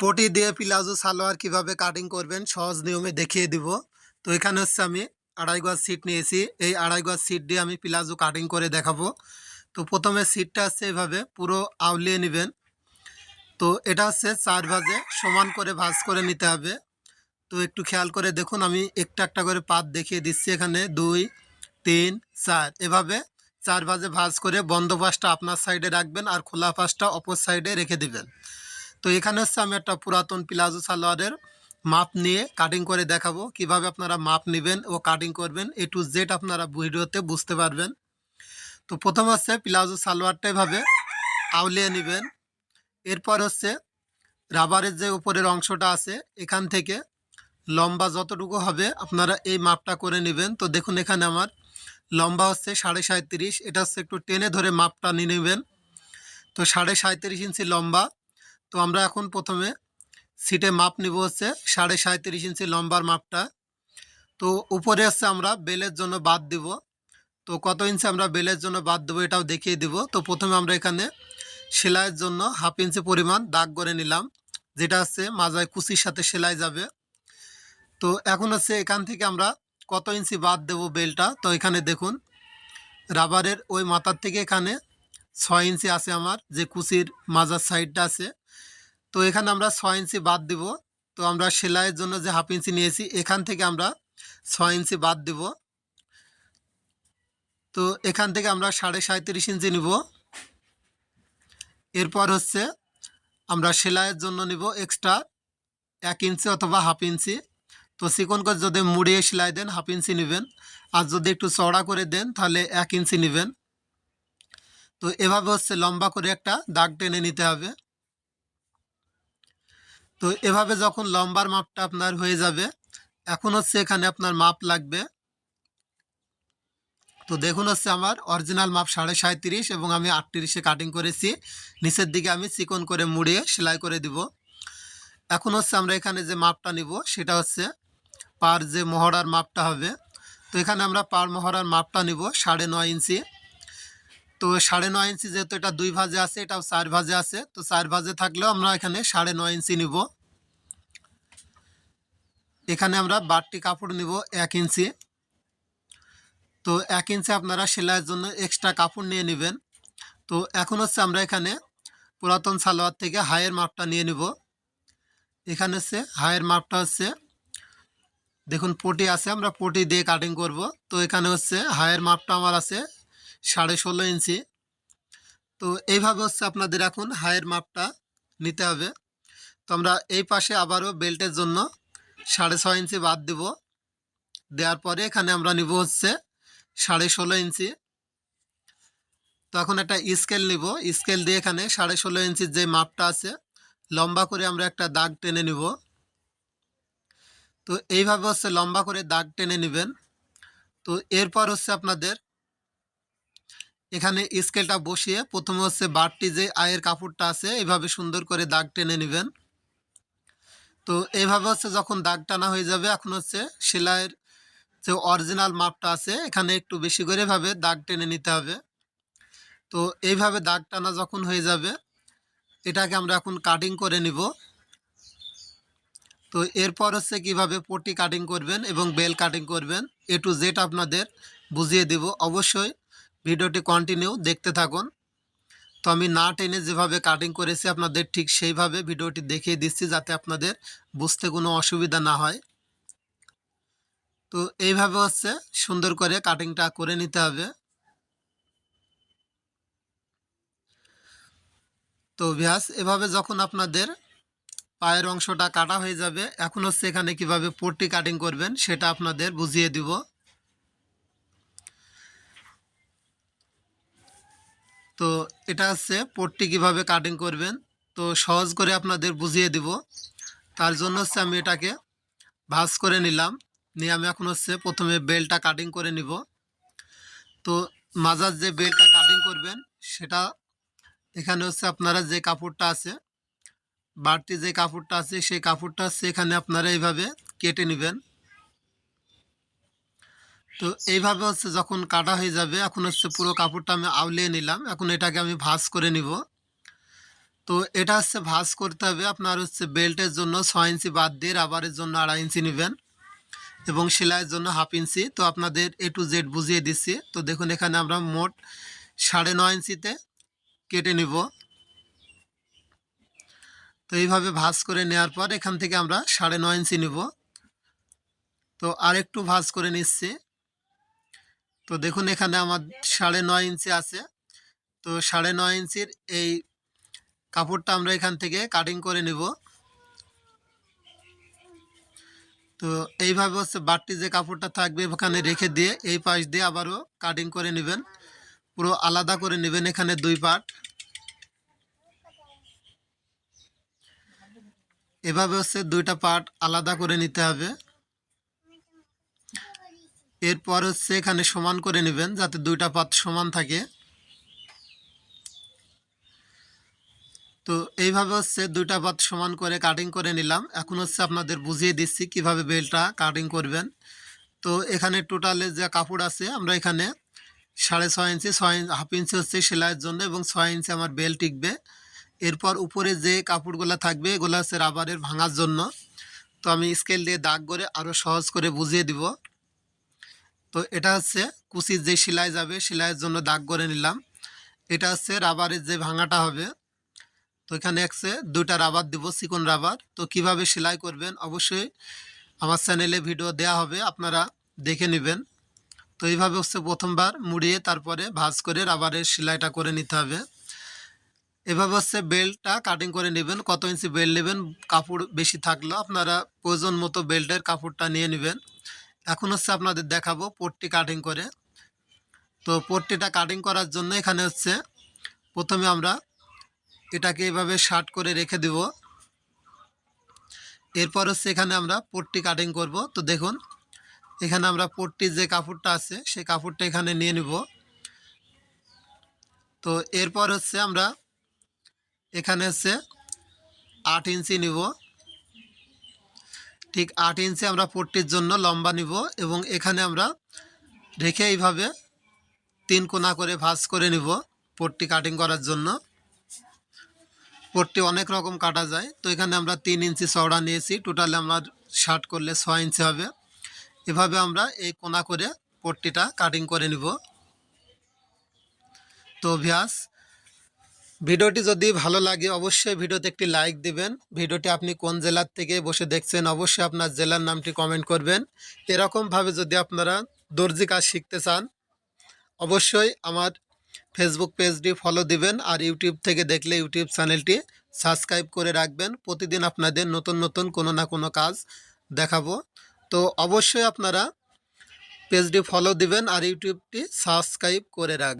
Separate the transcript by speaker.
Speaker 1: পটি দিয়ে প্লাজো সালোয়ার কীভাবে কাটিং করবেন, সহজ নিয়মে দেখিয়ে দিব। তো এখানে হচ্ছে আমি আড়াই গজ সিট নিয়েছি। এই আড়াই গজ সিট দিয়ে আমি প্লাজো কাটিং করে দেখাবো। তো প্রথমে সিটটা হচ্ছে এভাবে পুরো আউলিয়ে নেবেন। তো এটা হচ্ছে চার ভাজে সমান করে ভাজ করে নিতে হবে। তো একটু খেয়াল করে দেখুন, আমি একটা একটা করে পাত দেখিয়ে দিচ্ছি এখানে। দুই, তিন, চার। এভাবে চার ভাজে ভাজ করে বন্ধ পাশটা আপনার সাইডে রাখবেন আর খোলা পাশটা অপর সাইডে রেখে দিবেন। তো এখানে হচ্ছে আমি একটা পুরাতন প্লাজো সালোয়ারের মাপ নিয়ে কাটিং করে দেখাবো। কীভাবে আপনারা মাপ নেবেন ও কাটিং করবেন এ টু জেড আপনারা ভিডিওতে বুঝতে পারবেন। তো প্রথম হচ্ছে প্লাজো সালোয়ারটা এভাবে আউলিয়ে নেবেন। এরপর হচ্ছে রাবারের যে উপরের অংশটা আছে, এখান থেকে লম্বা যতটুকু হবে আপনারা এই মাপটা করে নেবেন। তো দেখুন এখানে আমার লম্বা হচ্ছে সাড়ে সাঁত্রিশ এটা হচ্ছে একটু টেনে ধরে মাপটা নিয়ে নেবেন। তো সাড়ে সাঁত্রিশ ইঞ্চি লম্বা তো আমরা এখন প্রথমে সিটে মাপ নিব হচ্ছে সাড়ে সাঁত্রিশ ইঞ্চি লম্বার মাপটা। তো উপরে হচ্ছে আমরা বেলের জন্য বাদ দিব। তো কত ইঞ্চি আমরা বেলের জন্য বাদ দেবো এটাও দেখিয়ে দিব। তো প্রথমে আমরা এখানে সেলাইয়ের জন্য হাফ ইঞ্চি পরিমাণ দাগ করে নিলাম, যেটা হচ্ছে মাজায় কুচির সাথে সেলাই যাবে। তো এখন হচ্ছে এখান থেকে আমরা কত ইঞ্চি বাদ দেব বেলটা? তো এখানে দেখুন, রাবারের ওই মাথার থেকে এখানে ছয় ইঞ্চি আছে আমার, যে কুচির মাজার সাইডটা আছে। তো এখানে আমরা ছয় ইঞ্চি বাদ দিব। তো আমরা সেলাইয়ের জন্য যে হাফ ইঞ্চি নিয়েছি, এখান থেকে আমরা ছয় ইঞ্চি বাদ দিব। তো এখান থেকে আমরা সাড়ে সাঁত্রিশ ইঞ্চি নিব। এরপর হচ্ছে আমরা সেলাইয়ের জন্য নিব এক্সট্রা এক ইঞ্চি অথবা হাফ ইঞ্চি। তো চিকন করে যদি মুড়িয়ে সেলাই দেন, হাফ ইঞ্চি নেবেন। আর যদি একটু চড়া করে দেন, তাহলে এক ইঞ্চি নেবেন। তো এভাবে হচ্ছে লম্বা করে একটা দাগ টেনে নিতে হবে। তো এভাবে যখন লম্বার মাপটা আপনার হয়ে যাবে, এখন হচ্ছে এখানে আপনার মাপ লাগবে। তো দেখুন হচ্ছে আমার অরিজিনাল মাপ সাড়ে সাঁত্রিশ এবং আমি আটত্রিশে কাটিং করেছি। নিচের দিকে আমি চিকন করে মুড়িয়ে সেলাই করে দিব। এখন হচ্ছে আমরা এখানে যে মাপটা নিব, সেটা হচ্ছে পার যে মহড়ার মাপটা হবে। তো এখানে আমরা পার মহড়ার মাপটা নিব সাড়ে নয় ইঞ্চি। তো সাড়ে নয় ইঞ্চি যেহেতু এটা দুই ভাজে আছে, এটাও চার ভাজে আছে। তো চার ভাজে থাকলেও আমরা এখানে সাড়ে নয় ইঞ্চি নিব। এখানে আমরা বাড়তি কাপড় নিব এক ইঞ্চি। তো এক ইঞ্চি আপনারা সেলাইয়ের জন্য এক্সট্রা কাপড় নিয়ে নেবেন। তো এখন হচ্ছে আমরা এখানে পুরাতন সালোয়ার থেকে হায়ের মাপটা নিয়ে নেব। এখানে হচ্ছে হায়ের মাপটা হচ্ছে, দেখুন পটি আছে, আমরা পটি দিয়ে কাটিং করব। তো এখানে হচ্ছে হায়ের মাপটা আমার আছে সাড়ে ষোলো ইঞ্চি। তো এইভাবে হচ্ছে আপনাদের এখন হায়ের মাপটা নিতে হবে। তো আমরা এই পাশে আবারও বেল্টের জন্য সাড়ে ছয় ইঞ্চি বাদ দেব। দেওয়ার পরে এখানে আমরা নিব হচ্ছে সাড়ে ষোলো ইঞ্চি। তো এখন একটা স্কেল নিব। স্কেল দিয়ে এখানে সাড়ে ষোলো ইঞ্চির যে মাপটা আছে, লম্বা করে আমরা একটা দাগ টেনে নিব। তো এইভাবে হচ্ছে লম্বা করে দাগ টেনে নেবেন। তো এরপর হচ্ছে আপনাদের এখানে স্কেলটা বসিয়ে প্রথমে হচ্ছে বারটি যে আয়ের কাপড়টা আছে এইভাবে সুন্দর করে দাগ টেনে নেবেন। তো এইভাবে হচ্ছে যখন দাগ টানা হয়ে যাবে, এখন হচ্ছে সেলাইয়ের যে অরিজিনাল মাপটা আছে, এখানে একটু বেশি করে ভাবে দাগ টেনে নিতে হবে। তো এইভাবে দাগ টানা যখন হয়ে যাবে, এটাকে আমরা এখন কাটিং করে নিব। তো এরপর হচ্ছে কীভাবে পটি কাটিং করবেন এবং বেল কাটিং করবেন, এ টু জেড আপনাদের বুঝিয়ে দেব। অবশ্যই ভিডিওটি কন্টিনিউ দেখতে থাকুন। তো আমি না টেনে যেভাবে কাটিং করেছি আপনাদের ঠিক সেইভাবে ভিডিওটি দেখিয়ে দিচ্ছি যাতে আপনাদের বুঝতে কোনো অসুবিধা না হয়। তো এইভাবে হচ্ছে সুন্দর করে কাটিংটা করে নিতে হবে। তো ভিয়াস এভাবে যখন আপনাদের পায়ের অংশটা কাটা হয়ে যাবে, এখন হচ্ছে এখানে কীভাবে পট্টি কাটিং করবেন সেটা আপনাদের বুঝিয়ে দিব। তো এটা হচ্ছে পট্টি কীভাবে কাটিং করবেন? তো সহজ করে আপনাদের বুঝিয়ে দিব। তার জন্য হচ্ছে আমি এটাকে ভাঁজ করে নিলাম। নিয়ে আমি এখন হচ্ছে প্রথমে বেলটা কাটিং করে নিব। তো মাজার যে বেলটা কাটিং করবেন, সেটা এখানে হচ্ছে আপনারা যে কাপড়টা আছে, বাড়তি যে কাপড়টা আছে, সেই কাপড়টা হচ্ছে এখানে আপনারা এইভাবে কেটে নেবেন। তো এইভাবে হচ্ছে যখন কাটা হয়ে যাবে, এখন হচ্ছে পুরো কাপড়টা আমি আউলিয়ে নিলাম। এখন এটাকে আমি ভাঁজ করে নিব। তো এটা হচ্ছে ভাঁজ করতে হবে আপনার হচ্ছে বেল্টের জন্য ছয় ইঞ্চি বাদ দিয়ে রাবারের জন্য আড়াই ইঞ্চি নেবেন এবং সেলাইয়ের জন্য হাফ ইঞ্চি। তো আপনাদের এ টু জেড বুঝিয়ে দিচ্ছি। তো দেখুন, এখানে আমরা মোট সাড়ে নয় ইঞ্চিতে কেটে নিব। তো এইভাবে ভাঁজ করে নেওয়ার পর এখান থেকে আমরা সাড়ে নয় ইঞ্চি নিব। তো আর একটু ভাঁজ করে নিচ্ছি। তো দেখুন এখানে আমার সাড়ে নয় ইঞ্চি আছে। তো সাড়ে নয় ইঞ্চির এই কাপড়টা আমরা এখান থেকে কাটিং করে নিব। তো এইভাবে হচ্ছে বাড়তি যে কাপড়টা থাকবে ওখানে রেখে দিয়ে এই পাশ দিয়ে আবারও কাটিং করে নেবেন। পুরো আলাদা করে নেবেন এখানে দুই পার্ট এভাবে হচ্ছে দুইটা পার্ট আলাদা করে নিতে হবে। এরপর হচ্ছে এখানে সমান করে নেবেন যাতে দুইটা পাত সমান থাকে। তো এইভাবে হচ্ছে দুইটা পাত সমান করে কাটিং করে নিলাম। এখন হচ্ছে আপনাদের বুঝিয়ে দিচ্ছি কীভাবে বেলটা কাটিং করবেন। তো এখানে টোটালে যে কাপড় আছে, আমরা এখানে সাড়ে ছয় ইঞ্চি, ছয় হাফ ইঞ্চি হচ্ছে সেলাইয়ের জন্য এবং ছয় ইঞ্চি আমার বেল টিকবে। এরপর উপরে যে কাপড়গুলো থাকবে, এগুলো হচ্ছে রাবারের ভাঙার জন্য। তো আমি স্কেল দিয়ে দাগ করে আরও সহজ করে বুঝিয়ে দিব। তো এটা হচ্ছে কুচির যে সেলাই যাবে, সেলাইয়ের জন্য দাগ করে নিলাম। এটা হচ্ছে রাবারের যে ভাঙাটা হবে, তো এখানে হচ্ছে দুইটা রাবার দিব, চিকন রাবার। তো কীভাবে সেলাই করবেন অবশ্যই আমার চ্যানেলে ভিডিও দেয়া হবে, আপনারা দেখে নেবেন। তো এইভাবে হচ্ছে প্রথমবার মুড়িয়ে তারপরে ভাজ করে রাবারের সেলাইটা করে নিতে হবে। এভাবে হচ্ছে বেল্টটা কাটিং করে নেবেন, কত ইঞ্চি বেল্ট নেবেন, কাপড় বেশি থাকল আপনারা প্রয়োজন মতো বেল্টের কাপড়টা নিয়ে নেবেন। এখন হচ্ছে আপনাদের দেখাবো পট্টি কাটিং করে। তো পট্টিটা কাটিং করার জন্য এখানে হচ্ছে প্রথমে আমরা এটাকে এভাবে শার্ট করে রেখে দেব। এরপর হচ্ছে এখানে আমরা পট্টি কাটিং করব। তো দেখুন, এখানে আমরা পট্টির যে কাপড়টা আছে, সেই কাপড়টা এখানে নিয়ে নিব। তো এরপর হচ্ছে আমরা এখানে হচ্ছে আট ইঞ্চি নিব। ঠিক আট ইঞ্চি আমরা পট্টির জন্য লম্বা নিব এবং এখানে আমরা রেখে এইভাবে তিন কোনা করে ভাঁজ করে নিব পট্টি কাটিং করার জন্য। পট্টি অনেক রকম কাটা যায়, তো এখানে আমরা তিন ইঞ্চি চওড়া নিয়েছি টোটালে আমরা শার্ট করলে ছয় ইঞ্চি হবে। এভাবে আমরা এই কোনা করে পট্টিটা কাটিং করে নিব। তো ভিয়াস ভিডিওটি যদি ভালো লাগে, অবশ্যই ভিডিওতে একটি লাইক দিবেন। ভিডিওটি আপনি কোন জেলার থেকে বসে দেখছেন, অবশ্যই আপনার জেলার নামটি কমেন্ট করবেন। এরকমভাবে যদি আপনারা দর্জি কাজ শিখতে চান, অবশ্যই আমার ফেসবুক পেজটি ফলো দিবেন আর ইউটিউব থেকে দেখলে ইউটিউব চ্যানেলটি সাবস্ক্রাইব করে রাখবেন। প্রতিদিন আপনাদের নতুন নতুন কোনো না কোনো কাজ দেখাবো। তো অবশ্যই আপনারা পেজটি ফলো দিবেন আর ইউটিউবটি সাবস্ক্রাইব করে রাখবেন